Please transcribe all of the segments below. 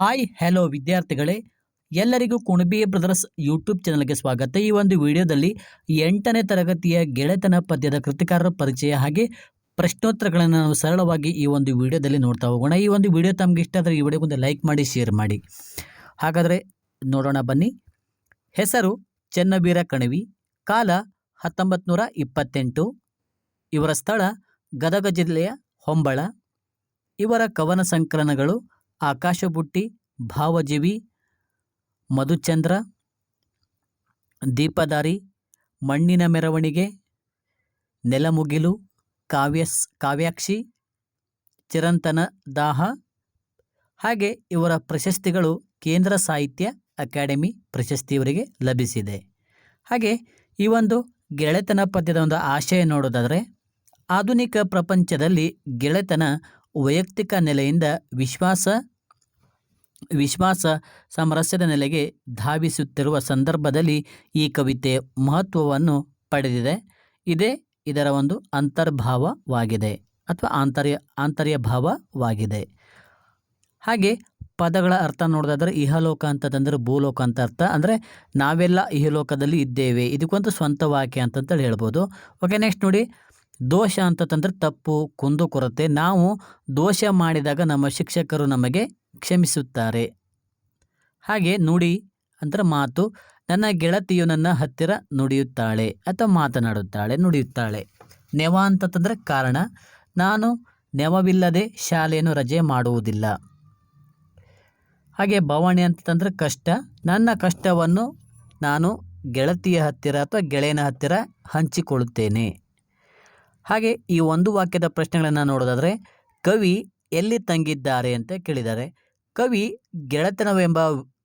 Hi hello ವಿದ್ಯಾರ್ಥಿಗಳೇ. ಎಲ್ಲರಿಗೂ Kunbi brothers YouTube ಚಾನಲ್ಗೆ ಸ್ವಾಗತ. ಈ ಒಂದು ವಿಡಿಯೋದಲ್ಲಿ ಎಂಟನೇ ತರಗತಿಯ ಗೆಳೆತನ ಪದ್ಯದ ಕೃತಿಕಾರರ ಪರಿಚಯ ಹಾಗೆ ಪ್ರಶ್ನೋತ್ತರಗಳನ್ನು ನಾವು ಸರಳವಾಗಿ ಈ ಒಂದು ವಿಡಿಯೋದಲ್ಲಿ ನೋಡ್ತಾ ಹೋಗೋಣ. ಈ ಒಂದು ವಿಡಿಯೋ ತಮಗೆ ಇಷ್ಟ ಆದರೆ ಈ ವಿಡಿಯೋಗೊಂದು ಲೈಕ್ ಮಾಡಿ, ಶೇರ್ ಮಾಡಿ. ಹಾಗಾದರೆ ನೋಡೋಣ ಬನ್ನಿ. ಹೆಸರು ಚೆನ್ನಬೀರ ಕಣವಿ. ಕಾಲ ಹತ್ತೊಂಬತ್ತು ನೂರ ಇಪ್ಪತ್ತೆಂಟು. ಇವರ ಸ್ಥಳ ಗದಗ ಜಿಲ್ಲೆಯ ಹೊಂಬಳ. ಇವರ ಕವನ ಸಂಕಲನಗಳು ಆಕಾಶಬುಟ್ಟಿ, ಭಾವಜೀವಿ, ಮಧುಚಂದ್ರ ದೀಪದಾರಿ ಮಣ್ಣಿನ ಮೆರವಣಿಗೆ, ನೆಲಮುಗಿಲು, ಕಾವ್ಯಸ್, ಕಾವ್ಯಾಕ್ಷಿ, ಚಿರಂತನ ದಾಹ, ಹಾಗೆ ಇವರ ಪ್ರಶಸ್ತಿಗಳು ಕೇಂದ್ರ ಸಾಹಿತ್ಯ ಅಕಾಡೆಮಿ ಪ್ರಶಸ್ತಿ ಇವರಿಗೆ ಲಭಿಸಿದೆ. ಹಾಗೆ ಈ ಒಂದು ಗೆಳೆತನ ಪದ್ಯದ ಒಂದು ಆಶಯ ನೋಡೋದಾದರೆ, ಆಧುನಿಕ ಪ್ರಪಂಚದಲ್ಲಿ ಗೆಳೆತನ ವೈಯಕ್ತಿಕ ನೆಲೆಯಿಂದ ವಿಶ್ವಾಸ ವಿಶ್ವಾಸ ಸಾಮರಸ್ಯದ ನೆಲೆಗೆ ಧಾವಿಸುತ್ತಿರುವ ಸಂದರ್ಭದಲ್ಲಿ ಈ ಕವಿತೆ ಮಹತ್ವವನ್ನು ಪಡೆದಿದೆ. ಇದೇ ಇದರ ಒಂದು ಅಂತರ್ಭಾವವಾಗಿದೆ ಅಥವಾ ಆಂತರ್ಯ ಆಂತರ್ಯ ಭಾವವಾಗಿದೆ. ಹಾಗೆ ಪದಗಳ ಅರ್ಥ ನೋಡೋದಾದ್ರೆ ಇಹಲೋಕ ಅಂತಂದ್ರೆ ಭೂಲೋಕ ಅಂತ ಅರ್ಥ. ಅಂದರೆ ನಾವೆಲ್ಲ ಇಹಲೋಕದಲ್ಲಿ ಇದ್ದೇವೆ, ಇದಕ್ಕೊಂದು ಸ್ವಂತ ವಾಕ್ಯ ಅಂತಂತೇಳಿ ಹೇಳ್ಬೋದು. ಓಕೆ, ನೆಕ್ಸ್ಟ್ ನೋಡಿ. ದೋಷ ಅಂತಂದ್ರೆ ತಪ್ಪು, ಕುಂದು ಕೊರತೆ. ನಾವು ದೋಷ ಮಾಡಿದಾಗ ನಮ್ಮ ಶಿಕ್ಷಕರು ನಮಗೆ ಕ್ಷಮಿಸುತ್ತಾರೆ. ಹಾಗೆ ನುಡಿ ಅಂದ್ರೆ ಮಾತು, ನನ್ನ ಗೆಳತಿಯು ನನ್ನ ಹತ್ತಿರ ನುಡಿಯುತ್ತಾಳೆ ಅಥವಾ ಮಾತನಾಡುತ್ತಾಳೆ, ನುಡಿಯುತ್ತಾಳೆ. ನೆವ ಅಂತಂದರೆ ಕಾರಣ, ನಾನು ನೆವವಿಲ್ಲದೆ ಶಾಲೆಯನ್ನು ರಜೆ ಮಾಡುವುದಿಲ್ಲ. ಹಾಗೆ ಬವಣೆ ಅಂತಂದರೆ ಕಷ್ಟ, ನನ್ನ ಕಷ್ಟವನ್ನು ನಾನು ಗೆಳತಿಯ ಹತ್ತಿರ ಅಥವಾ ಗೆಳೆಯನ ಹತ್ತಿರ ಹಂಚಿಕೊಳ್ಳುತ್ತೇನೆ. ಹಾಗೆ ಈ ಒಂದು ವಾಕ್ಯದ ಪ್ರಶ್ನೆಗಳನ್ನು ನೋಡೋದಾದರೆ, ಕವಿ ಎಲ್ಲಿ ತಂಗಿದ್ದಾರೆ ಅಂತ ಕೇಳಿದ್ದಾರೆ ಕವಿ ಗೆಳೆತನವೆಂಬ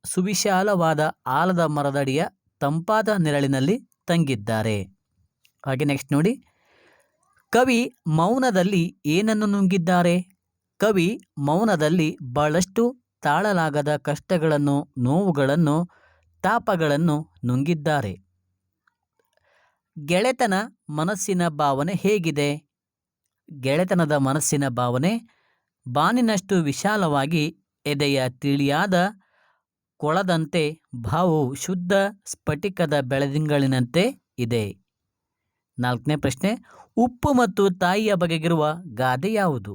ಸುವಿಶಾಲವಾದ ಆಲದ ಮರದಡಿಯ ತಂಪಾದ ನೆರಳಿನಲ್ಲಿ ತಂಗಿದ್ದಾರೆ. ಹಾಗೆ ನೆಕ್ಸ್ಟ್ ನೋಡಿ. ಕವಿ ಮೌನದಲ್ಲಿ ಏನನ್ನು ನುಂಗಿದ್ದಾರೆ? ಕವಿ ಮೌನದಲ್ಲಿ ಬಹಳಷ್ಟು ತಾಳಲಾಗದ ಕಷ್ಟಗಳನ್ನು, ನೋವುಗಳನ್ನು, ತಾಪಗಳನ್ನು ನುಂಗಿದ್ದಾರೆ. ಗೆಳೆತನ ಮನಸ್ಸಿನ ಭಾವನೆ ಹೇಗಿದೆ? ಗೆಳೆತನದ ಮನಸ್ಸಿನ ಭಾವನೆ ಬಾನಿನಷ್ಟು ವಿಶಾಲವಾಗಿ ಎದೆಯ ತಿಳಿಯಾದ ಕೊಳದಂತೆ ಭಾವವು ಶುದ್ಧ ಸ್ಫಟಿಕದ ಬೆಳದಿಂಗಳಿನಂತೆ ಇದೆ. ನಾಲ್ಕನೇ ಪ್ರಶ್ನೆ, ಉಪ್ಪು ಮತ್ತು ತಾಯಿಯ ಬಗೆಗಿರುವ ಗಾದೆ ಯಾವುದು?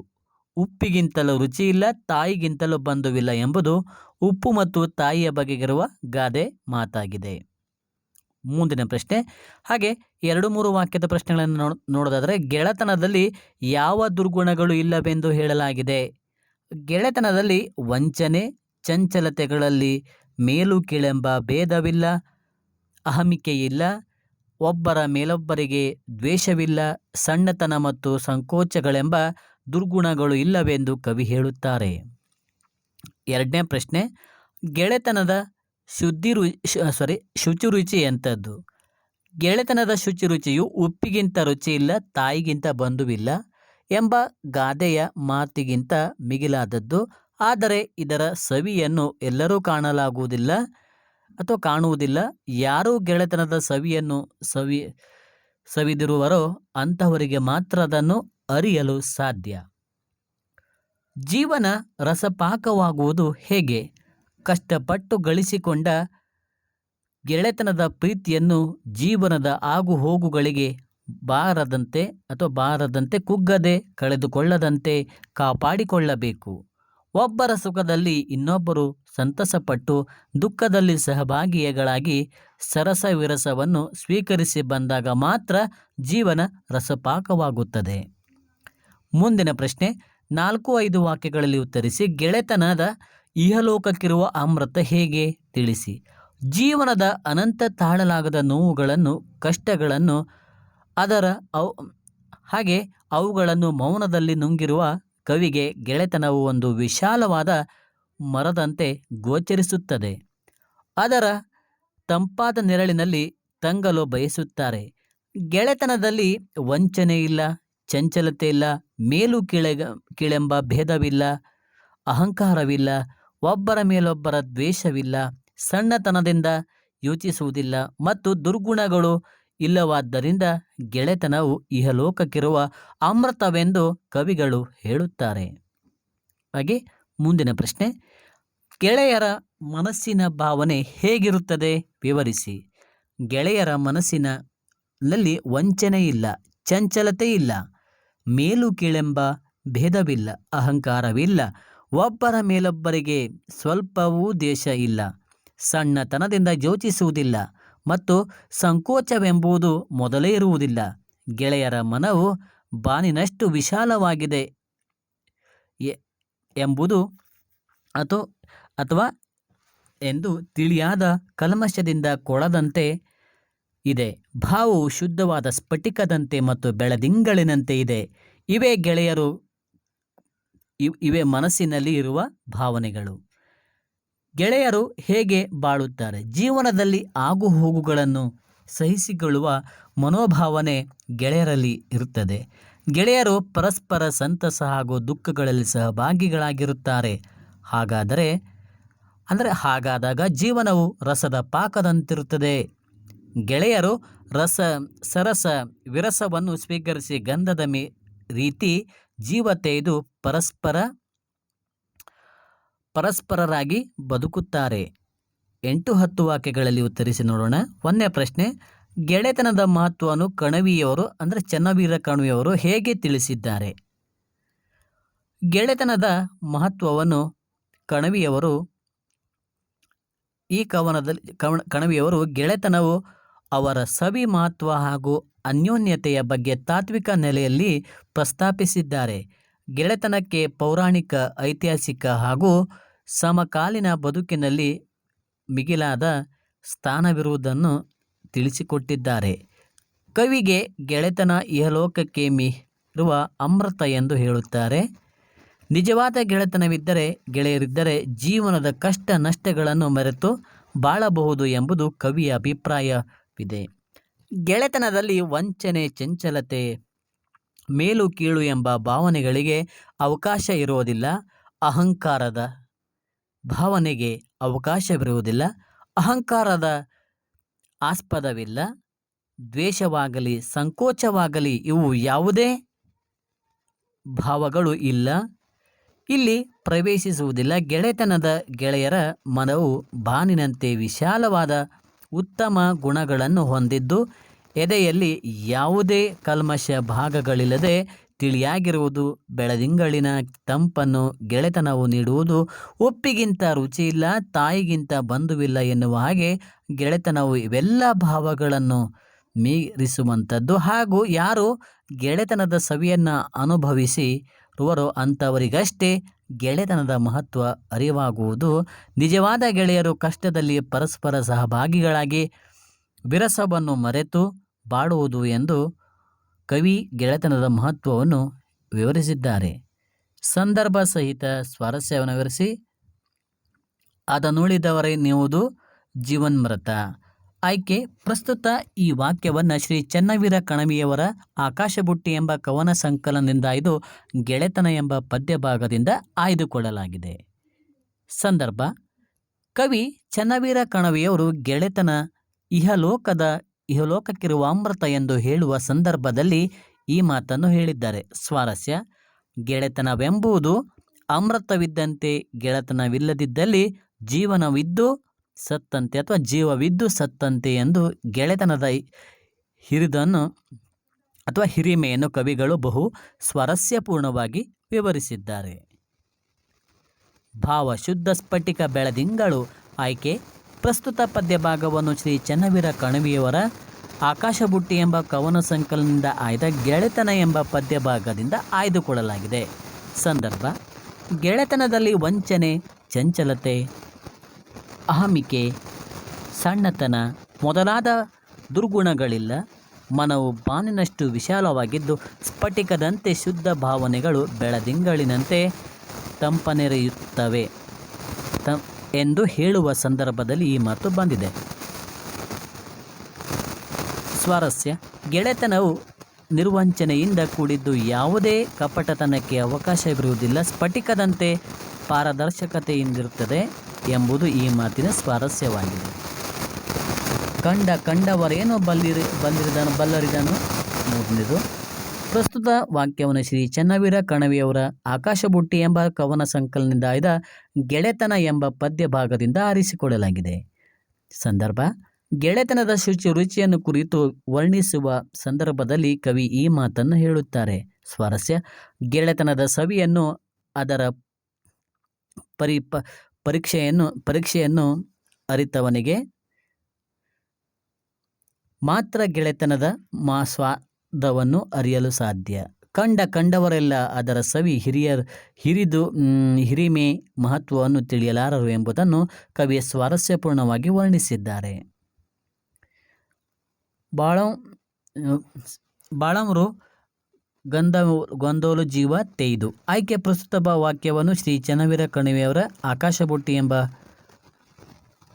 ಉಪ್ಪಿಗಿಂತಲೂ ರುಚಿಯಿಲ್ಲ, ತಾಯಿಗಿಂತಲೂ ಬಂಧುವಿಲ್ಲ ಎಂಬುದು ಉಪ್ಪು ಮತ್ತು ತಾಯಿಯ ಬಗೆಗಿರುವ ಗಾದೆ ಮಾತಾಗಿದೆ. ಮುಂದಿನ ಪ್ರಶ್ನೆ, ಹಾಗೆ ಎರಡು ಮೂರು ವಾಕ್ಯದ ಪ್ರಶ್ನೆಗಳನ್ನು ನೋಡ್ ನೋಡೋದಾದರೆ ಗೆಳೆತನದಲ್ಲಿ ಯಾವ ದುರ್ಗುಣಗಳು ಇಲ್ಲವೆಂದು ಹೇಳಲಾಗಿದೆ? ಗೆಳೆತನದಲ್ಲಿ ವಂಚನೆ, ಚಂಚಲತೆಗಳಲ್ಲಿ ಮೇಲು ಕೀಳೆಂಬ ಭೇದವಿಲ್ಲ, ಅಹಮಿಕೆಯಿಲ್ಲ, ಒಬ್ಬರ ಮೇಲೊಬ್ಬರಿಗೆ ದ್ವೇಷವಿಲ್ಲ, ಸಣ್ಣತನ ಮತ್ತು ಸಂಕೋಚಗಳೆಂಬ ದುರ್ಗುಣಗಳು ಇಲ್ಲವೆಂದು ಕವಿ ಹೇಳುತ್ತಾರೆ. ಎರಡನೇ ಪ್ರಶ್ನೆ, ಗೆಳೆತನದ ಶುದ್ಧಿ ರು ಸಾರಿ ಶುಚಿ ರುಚಿ ಎಂಥದ್ದು? ಗೆಳೆತನದ ಶುಚಿ ರುಚಿಯು ಉಪ್ಪಿಗಿಂತ ರುಚಿ ಇಲ್ಲ ತಾಯಿಗಿಂತ ಬಂಧುವಿಲ್ಲ ಎಂಬ ಗಾದೆಯ ಮಾತಿಗಿಂತ ಮಿಗಿಲಾದದ್ದು. ಆದರೆ ಇದರ ಸವಿಯನ್ನು ಎಲ್ಲರೂ ಕಾಣಲಾಗುವುದಿಲ್ಲ ಅಥವಾ ಕಾಣುವುದಿಲ್ಲ. ಯಾರೂ ಗೆಳೆತನದ ಸವಿಯನ್ನು ಸವಿ, ಸವಿದಿರುವರೋ ಅಂಥವರಿಗೆ ಮಾತ್ರ ಅದನ್ನು ಅರಿಯಲು ಸಾಧ್ಯ. ಜೀವನ ರಸಪಾಕವಾಗುವುದು ಹೇಗೆ? ಕಷ್ಟಪಟ್ಟು ಗಳಿಸಿಕೊಂಡ ಗೆಳೆತನದ ಪ್ರೀತಿಯನ್ನು ಜೀವನದ ಆಗು ಹೋಗುಗಳಿಗೆ ಬಾರದಂತೆ ಅಥವಾ ಬಾರದಂತೆ ಕುಗ್ಗದೆ ಕಳೆದುಕೊಳ್ಳದಂತೆ ಕಾಪಾಡಿಕೊಳ್ಳಬೇಕು. ಒಬ್ಬರ ಸುಖದಲ್ಲಿ ಇನ್ನೊಬ್ಬರು ಸಂತಸಪಟ್ಟು ದುಃಖದಲ್ಲಿ ಸಹಭಾಗಿಗಳಾಗಿ ಸರಸ ವಿರಸವನ್ನು ಸ್ವೀಕರಿಸಿ ಬಂದಾಗ ಮಾತ್ರ ಜೀವನ ರಸಪಾಕವಾಗುತ್ತದೆ. ಮುಂದಿನ ಪ್ರಶ್ನೆ, ನಾಲ್ಕು ಐದು ವಾಕ್ಯಗಳಲ್ಲಿ ಉತ್ತರಿಸಿ ಗೆಳೆತನದ ಇಹಲೋಕಕ್ಕಿರುವ ಅಮೃತ ಹೇಗೆ? ತಿಳಿಸಿ. ಜೀವನದ ಅನಂತ ತಾಳಲಾಗದ ನೋವುಗಳನ್ನು, ಕಷ್ಟಗಳನ್ನು ಅದರ ಅವು, ಹಾಗೆ ಅವುಗಳನ್ನು ಮೌನದಲ್ಲಿ ನುಂಗಿರುವ ಕವಿಗೆ ಗೆಳೆತನವು ಒಂದು ವಿಶಾಲವಾದ ಮರದಂತೆ ಗೋಚರಿಸುತ್ತದೆ. ಅದರ ತಂಪಾದ ನೆರಳಿನಲ್ಲಿ ತಂಗಲು ಬಯಸುತ್ತಾರೆ. ಗೆಳೆತನದಲ್ಲಿ ವಂಚನೆ ಇಲ್ಲ, ಚಂಚಲತೆ ಇಲ್ಲ, ಮೇಲು ಕೀಳೆಗ ಕೀಳೆಂಬ ಭೇದವಿಲ್ಲ, ಅಹಂಕಾರವಿಲ್ಲ, ಒಬ್ಬರ ಮೇಲೊಬ್ಬರ ದ್ವೇಷವಿಲ್ಲ, ಸಣ್ಣತನದಿಂದ ಯೋಚಿಸುವುದಿಲ್ಲ ಮತ್ತು ದುರ್ಗುಣಗಳು ಇಲ್ಲವಾದ್ದರಿಂದ ಗೆಳೆತನವು ಇಹಲೋಕಕ್ಕಿರುವ ಅಮೃತವೆಂದು ಕವಿಗಳು ಹೇಳುತ್ತಾರೆ. ಹಾಗೆ ಮುಂದಿನ ಪ್ರಶ್ನೆ, ಗೆಳೆಯರ ಮನಸ್ಸಿನ ಭಾವನೆ ಹೇಗಿರುತ್ತದೆ ವಿವರಿಸಿ. ಗೆಳೆಯರ ಮನಸ್ಸಿನಲ್ಲಿ ವಂಚನೆ ಇಲ್ಲ, ಚಂಚಲತೆ ಇಲ್ಲ, ಮೇಲು ಕೀಳೆಂಬ ಭೇದವಿಲ್ಲ, ಅಹಂಕಾರವಿಲ್ಲ, ಒಬ್ಬರ ಮೇಲೊಬ್ಬರಿಗೆ ಸ್ವಲ್ಪವೂ ದೇಶ ಇಲ್ಲ, ಸಣ್ಣತನದಿಂದ ಯೋಚಿಸುವುದಿಲ್ಲ ಮತ್ತು ಸಂಕೋಚವೆಂಬುದು ಮೊದಲೇ ಇರುವುದಿಲ್ಲ. ಗೆಳೆಯರ ಮನವು ಬಾನಿನಷ್ಟು ವಿಶಾಲವಾಗಿದೆ ಎಂಬುದು ಅಥವಾ ಅಥವಾ ಎಂದು ತಿಳಿಯಾದ ಕಲ್ಮಶದಿಂದ ಕೊಳದಂತೆ ಇದೆ. ಭಾವವು ಶುದ್ಧವಾದ ಸ್ಫಟಿಕದಂತೆ ಮತ್ತು ಬೆಳದಿಂಗಳಿನಂತೆ ಇದೆ. ಇವೇ ಗೆಳೆಯರು ಇವೇ ಮನಸ್ಸಿನಲ್ಲಿ ಇರುವ ಭಾವನೆಗಳು. ಗೆಳೆಯರು ಹೇಗೆ ಬಾಳುತ್ತಾರೆ? ಜೀವನದಲ್ಲಿ ಆಗು ಹೋಗುಗಳನ್ನು ಸಹಿಸಿಕೊಳ್ಳುವ ಮನೋಭಾವನೆ ಗೆಳೆಯರಲ್ಲಿ ಇರುತ್ತದೆ. ಗೆಳೆಯರು ಪರಸ್ಪರ ಸಂತಸ ಹಾಗೂ ದುಃಖಗಳಲ್ಲಿ ಸಹಭಾಗಿಗಳಾಗಿರುತ್ತಾರೆ. ಹಾಗಾದರೆ, ಅಂದರೆ ಹಾಗಾದಾಗ ಜೀವನವು ರಸದ ಪಾಕದಂತಿರುತ್ತದೆ. ಗೆಳೆಯರು ರಸ, ಸರಸ, ವಿರಸವನ್ನು ಸ್ವೀಕರಿಸಿ ಗಂಧದ ಮೇ, ರೀತಿ ಜೀವ ತೆಗೆದು ಪರಸ್ಪರ ಪರಸ್ಪರರಾಗಿ ಬದುಕುತ್ತಾರೆ. ಎಂಟು ಹತ್ತು ವಾಕ್ಯಗಳಲ್ಲಿ ಉತ್ತರಿಸಿ ನೋಡೋಣ. ಒಂದನೇ ಪ್ರಶ್ನೆ, ಗೆಳೆತನದ ಮಹತ್ವವನ್ನು ಕಣವಿಯವರು, ಅಂದರೆ ಚನ್ನವೀರ ಕಣವಿಯವರು ಹೇಗೆ ತಿಳಿಸಿದ್ದಾರೆ? ಗೆಳೆತನದ ಮಹತ್ವವನ್ನು ಕಣವಿಯವರು, ಈ ಕವನದಲ್ಲಿ, ಕವನ, ಕಣವಿಯವರು ಗೆಳೆತನವು ಅವರ ಸವಿ ಮಹತ್ವ ಹಾಗೂ ಅನ್ಯೋನ್ಯತೆಯ ಬಗ್ಗೆ ತಾತ್ವಿಕ ನೆಲೆಯಲ್ಲಿ ಪ್ರಸ್ತಾಪಿಸಿದ್ದಾರೆ. ಗೆಳೆತನಕ್ಕೆ ಪೌರಾಣಿಕ, ಐತಿಹಾಸಿಕ ಹಾಗೂ ಸಮಕಾಲೀನ ಬದುಕಿನಲ್ಲಿ ಮಿಗಿಲಾದ ಸ್ಥಾನವಿರುವುದನ್ನು ತಿಳಿಸಿಕೊಟ್ಟಿದ್ದಾರೆ. ಕವಿಗೆ ಗೆಳೆತನ ಇಹಲೋಕಕ್ಕೆ ಮೀರುವ ಅಮೃತ ಎಂದು ಹೇಳುತ್ತಾರೆ. ನಿಜವಾದ ಗೆಳೆತನವಿದ್ದರೆ, ಗೆಳೆಯರಿದ್ದರೆ ಜೀವನದ ಕಷ್ಟ ನಷ್ಟಗಳನ್ನು ಮರೆತು ಬಾಳಬಹುದು ಎಂಬುದು ಕವಿಯ ಅಭಿಪ್ರಾಯವಿದೆ. ಗೆಳೆತನದಲ್ಲಿ ವಂಚನೆ, ಚಂಚಲತೆ, ಮೇಲು ಕೀಳು ಎಂಬ ಭಾವನೆಗಳಿಗೆ ಅವಕಾಶ ಇರುವುದಿಲ್ಲ, ಅಹಂಕಾರದ ಭಾವನೆಗೆ ಅವಕಾಶವಿರುವುದಿಲ್ಲ, ಅಹಂಕಾರದ ಆಸ್ಪದವಿಲ್ಲ, ದ್ವೇಷವಾಗಲಿ, ಸಂಕೋಚವಾಗಲಿ ಇವು ಯಾವುದೇ ಭಾವಗಳು ಇಲ್ಲ. ಇಲ್ಲಿ ಪ್ರವೇಶಿಸುವುದಿಲ್ಲ. ಗೆಳೆತನದ ಗೆಳೆಯರ ಮನವು ಬಾನಿನಂತೆ ವಿಶಾಲವಾದ ಉತ್ತಮ ಗುಣಗಳನ್ನು ಹೊಂದಿದ್ದು, ಎದೆಯಲ್ಲಿ ಯಾವುದೇ ಕಲ್ಮಶ ಭಾಗಗಳಿಲ್ಲದೆ ತಿಳಿಯಾಗಿರುವುದು ಬೆಳದಿಂಗಳಿನ ತಂಪನ್ನು ಗೆಳೆತನವು ನೀಡುವುದು ಉಪ್ಪಿಗಿಂತ ರುಚಿಯಿಲ್ಲ, ತಾಯಿಗಿಂತ ಬಂಧುವಿಲ್ಲ ಎನ್ನುವ ಹಾಗೆ ಗೆಳೆತನವು ಇವೆಲ್ಲ ಭಾವಗಳನ್ನು ಮೀರಿಸುವಂಥದ್ದು. ಹಾಗೂ ಯಾರು ಗೆಳೆತನದ ಸವಿಯನ್ನು ಅನುಭವಿಸಿರುವರೋ ಅಂಥವರಿಗಷ್ಟೇ ಗೆಳೆತನದ ಮಹತ್ವ ಅರಿವಾಗುವುದು. ನಿಜವಾದ ಗೆಳೆಯರು ಕಷ್ಟದಲ್ಲಿ ಪರಸ್ಪರ ಸಹಭಾಗಿಗಳಾಗಿ ವಿರಸವನ್ನು ಮರೆತು ಬಾಡುವುದು ಎಂದು ಕವಿ ಗೆಳೆತನದ ಮಹತ್ವವನ್ನು ವಿವರಿಸಿದ್ದಾರೆ. ಸಂದರ್ಭ ಸಹಿತ ಸ್ವಾರಸ್ಯವನ್ನು ವಿವರಿಸಿ ಅದನ್ನುಳಿದವರೆನ್ನುವುದು ಜೀವನ್ಮೃತ ಆಯ್ಕೆ, ಪ್ರಸ್ತುತ ಈ ವಾಕ್ಯವನ್ನು ಶ್ರೀ ಚನ್ನವೀರ ಕಣವಿಯವರ ಆಕಾಶಬುಟ್ಟಿ ಎಂಬ ಕವನ ಸಂಕಲನದಿಂದ ಆಯ್ದು ಗೆಳೆತನ ಎಂಬ ಪದ್ಯಭಾಗದಿಂದ ಆಯ್ದುಕೊಳ್ಳಲಾಗಿದೆ. ಸಂದರ್ಭ, ಕವಿ ಚನ್ನವೀರ ಕಣವಿಯವರು ಗೆಳೆತನ ಇಹಲೋಕದ ಇಹಲೋಕಕ್ಕಿರುವ ಅಮೃತ ಎಂದು ಹೇಳುವ ಸಂದರ್ಭದಲ್ಲಿ ಈ ಮಾತನ್ನು ಹೇಳಿದ್ದಾರೆ. ಸ್ವಾರಸ್ಯ, ಗೆಳೆತನವೆಂಬುದು ಅಮೃತವಿದ್ದಂತೆ ಗೆಳೆತನವಿಲ್ಲದಿದ್ದಲ್ಲಿ ಜೀವನವಿದ್ದು ಸತ್ತಂತೆ ಅಥವಾ ಜೀವವಿದ್ದು ಸತ್ತಂತೆ ಎಂದು ಗೆಳೆತನದ ಹಿರಿದನ್ನು ಅಥವಾ ಹಿರಿಮೆಯನ್ನು ಕವಿಗಳು ಬಹು ಸ್ವರಸ್ಯಪೂರ್ಣವಾಗಿ ವಿವರಿಸಿದ್ದಾರೆ. ಭಾವ ಶುದ್ಧ ಸ್ಫಟಿಕ ಬೆಳದಿಂಗಳು ಆಯ್ಕೆ ಪ್ರಸ್ತುತ ಪದ್ಯ ಭಾಗವನ್ನು ಶ್ರೀ ಚನ್ನವೀರ ಕಣವಿಯವರ ಆಕಾಶಬುಟ್ಟಿ ಎಂಬ ಕವನ ಸಂಕಲನದಿಂದ ಆಯ್ದ ಗೆಳೆತನ ಎಂಬ ಪದ್ಯ ಭಾಗದಿಂದ ಆಯ್ದುಕೊಳ್ಳಲಾಗಿದೆ. ಸಂದರ್ಭ, ಗೆಳೆತನದಲ್ಲಿ ವಂಚನೆ, ಚಂಚಲತೆ, ಅಹಮಿಕೆ, ಸಣ್ಣತನ ಮೊದಲಾದ ದುರ್ಗುಣಗಳಿಲ್ಲ. ಮನವು ಬಾನಿನಷ್ಟು ವಿಶಾಲವಾಗಿದ್ದು ಸ್ಫಟಿಕದಂತೆ ಶುದ್ಧ ಭಾವನೆಗಳು ಬೆಳದಿಂಗಳಿನಂತೆ ತಂಪನೆರೆಯುತ್ತವೆ. ಎಂದು ಹೇಳುವ ಸಂದರ್ಭದಲ್ಲಿ ಈ ಮಾತು ಬಂದಿದೆ. ಸ್ವಾರಸ್ಯ, ಗೆಳೆತನವು ನಿರ್ವಂಚನೆಯಿಂದ ಕೂಡಿದ್ದು ಯಾವುದೇ ಕಪಟತನಕ್ಕೆ ಅವಕಾಶವಿರುವುದಿಲ್ಲ, ಸ್ಫಟಿಕದಂತೆ ಪಾರದರ್ಶಕತೆಯಿಂದಿರುತ್ತದೆ ಎಂಬುದು ಈ ಮಾತಿನ ಸ್ವಾರಸ್ಯವಾಗಿದೆ. ಕಂಡ ಕಂಡವರೇನು ಬಲ್ಲಿರಿ ಬಲ್ಲಿರಿದನು ಬಲ್ಲರಿದನು. ಮುಂದಿದು ಪ್ರಸ್ತುತ ವಾಕ್ಯವನ್ನು ಶ್ರೀ ಚನ್ನವೀರ ಕಣವಿಯವರ ಆಕಾಶಬುಟ್ಟಿ ಎಂಬ ಕವನ ಸಂಕಲನದಿಂದ ಆಯ್ದ ಗೆಳೆತನ ಎಂಬ ಪದ್ಯ ಭಾಗದಿಂದ ಆರಿಸಿಕೊಳ್ಳಲಾಗಿದೆ. ಸಂದರ್ಭ, ಗೆಳೆತನದ ಶುಚಿ ರುಚಿಯನ್ನು ಕುರಿತು ವರ್ಣಿಸುವ ಸಂದರ್ಭದಲ್ಲಿ ಕವಿ ಈ ಮಾತನ್ನು ಹೇಳುತ್ತಾರೆ. ಸ್ವಾರಸ್ಯ, ಗೆಳೆತನದ ಸವಿಯನ್ನು ಅದರ ಪರಿ ಪರೀಕ್ಷೆಯನ್ನು ಪರೀಕ್ಷೆಯನ್ನು ಅರಿತವನಿಗೆ ಮಾತ್ರ ಗೆಳೆತನದ ಮಾ ಸ್ವಾದವನ್ನು ಅರಿಯಲು ಸಾಧ್ಯ. ಕಂಡ ಕಂಡವರೆಲ್ಲ ಅದರ ಸವಿ ಹಿರಿಯರ್, ಹಿರಿದು ಹಿರಿಮೆ ಮಹತ್ವವನ್ನು ತಿಳಿಯಲಾರರು ಎಂಬುದನ್ನು ಕವಿಯ ಸ್ವಾರಸ್ಯಪೂರ್ಣವಾಗಿ ವರ್ಣಿಸಿದ್ದಾರೆ. ಬಾಳಂ ಬಾಳಮರು ಗಂಧ, ಗೊಂದೋಲು ಜೀವ ತೇಯ್ದು ಆಯ್ಕೆ ಪ್ರಸ್ತುತ ವಾಕ್ಯವನ್ನು ಶ್ರೀ ಚನ್ನವೀರ ಕಣಿವೆಯವರ ಆಕಾಶಬುಟ್ಟಿ ಎಂಬ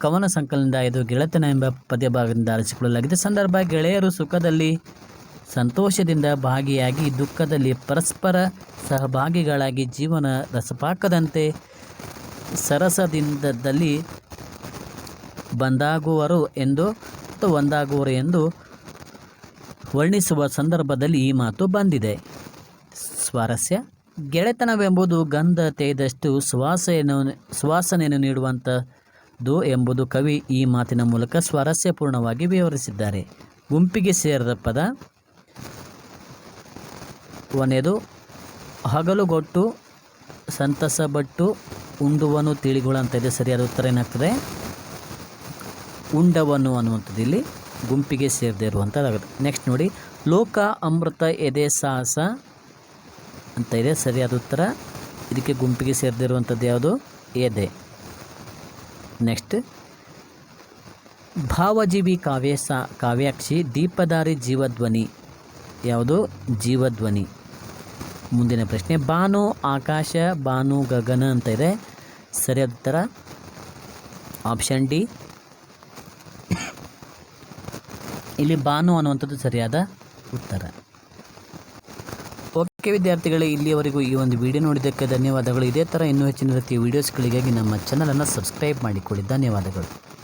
ಕವನ ಸಂಕಲನದಿಂದ ಇದು ಗೆಳೆತನ ಎಂಬ ಪದ್ಯ ಭಾಗದಿಂದ ಆರಿಸಿಕೊಳ್ಳಲಾಗಿದೆ ಸಂದರ್ಭ, ಗೆಳೆಯರು ಸುಖದಲ್ಲಿ ಸಂತೋಷದಿಂದ ಭಾಗಿಯಾಗಿ ದುಃಖದಲ್ಲಿ ಪರಸ್ಪರ ಸಹಭಾಗಿಗಳಾಗಿ ಜೀವನ ರಸಪಾಕದಂತೆ ಸರಸದಿಂದದಲ್ಲಿ ಬಂದಾಗುವರು ಎಂದು ಒಂದಾಗುವರು ಎಂದು ವರ್ಣಿಸುವ ಸಂದರ್ಭದಲ್ಲಿ ಈ ಮಾತು ಬಂದಿದೆ. ಸ್ವಾರಸ್ಯ ಗೆಳೆತನವೆಂಬುದು ಗಂಧ ತೇದಷ್ಟು ಸುವಾಸೆಯನ್ನು, ಸುವಾಸನೆಯನ್ನು ನೀಡುವಂಥದ್ದು ಎಂಬುದು ಕವಿ ಈ ಮಾತಿನ ಮೂಲಕ ಸ್ವಾರಸ್ಯಪೂರ್ಣವಾಗಿ ವಿವರಿಸಿದ್ದಾರೆ. ಗುಂಪಿಗೆ ಸೇರಿದ ಪದ ಕೊನೆಯದು ಹಗಲುಗೊಟ್ಟು, ಸಂತಸಪಟ್ಟು ಉಂಡುವನು ತಿಳಿಗಳು ಇದೆ ಸರಿಯಾದ ಉತ್ತರ ಏನಾಗ್ತದೆ? ಉಂಡವನು ಅನ್ನುವಂಥದ್ದು ಇಲ್ಲಿ ಗುಂಪಿಗೆ ಸೇರದೇ ಇರುವಂಥದ್ದಾಗುತ್ತೆ ನೆಕ್ಸ್ಟ್ ನೋಡಿ, ಲೋಕ ಅಮೃತ ಎದೆ ಸಾಹಸ ಅಂತ ಇದೆ, ಸರಿಯಾದ ಉತ್ತರ. ಇದಕ್ಕೆ ಗುಂಪಿಗೆ ಸೇರದೇ ಇರುವಂಥದ್ದು ಯಾವುದು? ಎದೆ. ನೆಕ್ಸ್ಟ್ ಭಾವಜೀವಿ ಕಾವ್ಯ ಸಾ ಕಾವ್ಯಾಕ್ಷಿ ದೀಪದಾರಿ ಜೀವಧ್ವನಿ. ಯಾವುದು? ಜೀವಧ್ವನಿ. ಮುಂದಿನ ಪ್ರಶ್ನೆ. ಬಾನು, ಆಕಾಶ, ಬಾನು, ಗಗನ ಅಂತ ಇದೆ. ಸರಿಯಾದ ಉತ್ತರ? Option D. ಇಲ್ಲಿ ಬಾನು ಅನ್ನುವಂಥದ್ದು ಸರಿಯಾದ ಉತ್ತರ. ಓಕೆ ವಿದ್ಯಾರ್ಥಿಗಳೇ, ಇಲ್ಲಿಯವರೆಗೂ ಈ ಒಂದು ವಿಡಿಯೋ ನೋಡಿದ್ದಕ್ಕೆ ಧನ್ಯವಾದಗಳು. ಇದೇ ಥರ ಇನ್ನೂ ಹೆಚ್ಚಿನ ರೀತಿಯ ವೀಡಿಯೋಸ್ಗಳಿಗಾಗಿ ನಮ್ಮ ಚಾನಲನ್ನು ಸಬ್ಸ್ಕ್ರೈಬ್ ಮಾಡಿಕೊಳ್ಳಿ. ಧನ್ಯವಾದಗಳು.